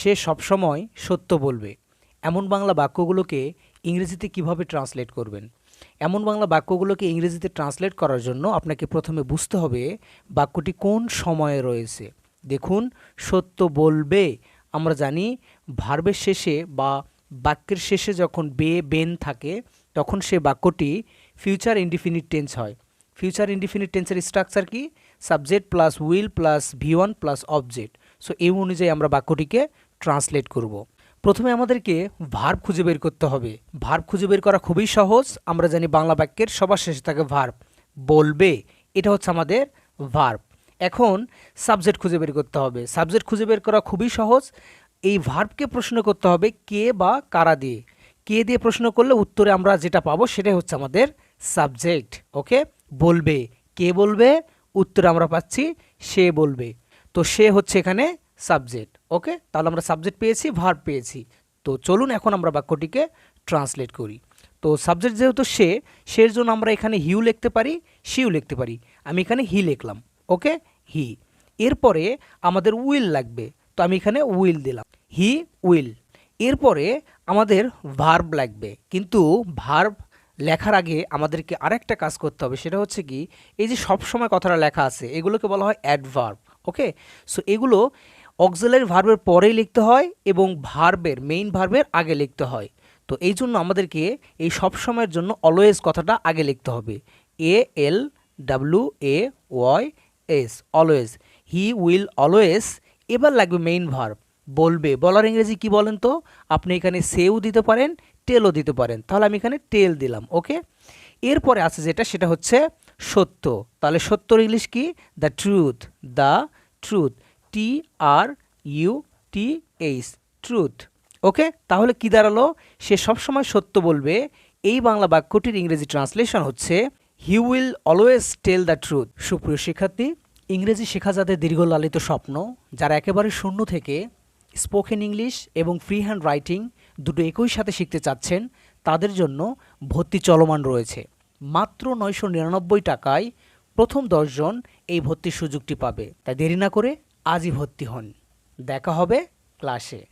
সে সবসময় সত্য বলবে। এমন বাংলা বাক্যগুলোকে ইংরেজিতে কীভাবে ট্রান্সলেট করবেন? এমন বাংলা বাক্যগুলোকে ইংরেজিতে ট্রান্সলেট করার জন্য আপনাকে প্রথমে বুঝতে হবে বাক্যটি কোন সময়ে রয়েছে। দেখুন, সত্য বলবে। আমরা জানি ভার্বের শেষে বা বাক্যের শেষে যখন বে, বেন থাকে, তখন সে বাক্যটি ফিউচার ইনডিফিনিট টেন্স হয়। ফিউচার ইনডিফিনিট টেন্সের স্ট্রাকচার কি? Subject plus will plus V one plus object. So এই অনুযায়ী আমরা বাক্যটিকে ট্রান্সলেট করব। প্রথমে আমাদেরকে ভার্ব খুঁজে বের করতে হবে। ভার্ব খুঁজে বের করা খুবই সহজ। আমরা জানি বাংলা বাক্যের সবার শেষে থাকে ভার্ব বলবে, এটা হচ্ছে আমাদের ভার্ব এখন সাবজেক্ট খুঁজে বের করতে হবে। সাবজেক্ট খুঁজে বের করা খুবই সহজ। এই ভার্বকে প্রশ্ন করতে হবে কে বা কারা দিয়ে। কে দিয়ে প্রশ্ন করলে উত্তরে আমরা যেটা পাবো সেটাই হচ্ছে আমাদের সাবজেক্ট ওকে বলবে, কে বলবে? উত্তরে আমরা পাচ্ছি সে বলবে। তো সে হচ্ছে এখানে সাবজেক্ট, ওকে? তাহলে আমরা সাবজেক্ট পেয়েছি, ভার্ব পেয়েছি। তো চলুন এখন আমরা বাক্যটিকে ট্রান্সলেট করি। তো সাবজেক্ট যেহেতু সে সের জন্য আমরা এখানে হিউ লিখতে পারি শিউ লিখতে পারি। আমি এখানে হি লিখলাম, ওকে? হি। এরপরে আমাদের উইল লাগবে, তো আমি এখানে উইল দিলাম। He, will. এরপরে আমাদের ভার্ব লাগবে, কিন্তু ভার্ব লেখার আগে আমাদেরকে আরেকটা কাজ করতে হবে, সেটা হচ্ছে কি, এই যে সব সময় কথাটা লেখা আছে, এগুলোকে বলা হয় অ্যাডভার্ব, ওকে? সো এগুলো অক্সিলারি ভার্বের পরেই লিখতে হয় এবং ভার্বের মেইন ভার্বের আগে লিখতে হয়। তো এই জন্য আমাদেরকে এই সব সময়ের জন্য অলওয়েজ কথাটা আগে লিখতে হবে। A L W A Y S always he will always এবার লাগবে মেইন ভার্ব বলবে। বলার ইংরেজি কি বলেন তো? আপনি এখানে সেও দিতে পারেন টেলও দিতে পারেন। তাহলে আমি এখানে টেল দিলাম ওকে এরপরে আছে যেটা, সেটা হচ্ছে সত্য। তাহলে সত্যর ইংলিশ কি? The truth the truth T R U T H truth okay তাহলে কি দাঁড়াল? সে সবসময় সত্য বলবে। এই বাংলা বাক্যটির ইংরেজি ট্রান্সলেশন হচ্ছে he will always tell the truth সুপ্রিয় শিক্ষার্থী, ইংরেজি শেখা যাদের দীর্ঘ লালিত স্বপ্ন, যারা একেবারে শূন্য থেকে স্পোকেন ইংলিশ এবং ফ্রি হ্যান্ড রাইটিং দুটো একই সাথে শিখতে চাচ্ছেন, তাদের জন্য ভর্তি চলমান রয়েছে। মাত্র নয়শো নিরানব্বই টাকায় প্রথম দশজন এই ভর্তির সুযোগটি পাবে। তাই দেরি না করে আজই ভর্তি হন। দেখা হবে ক্লাসে।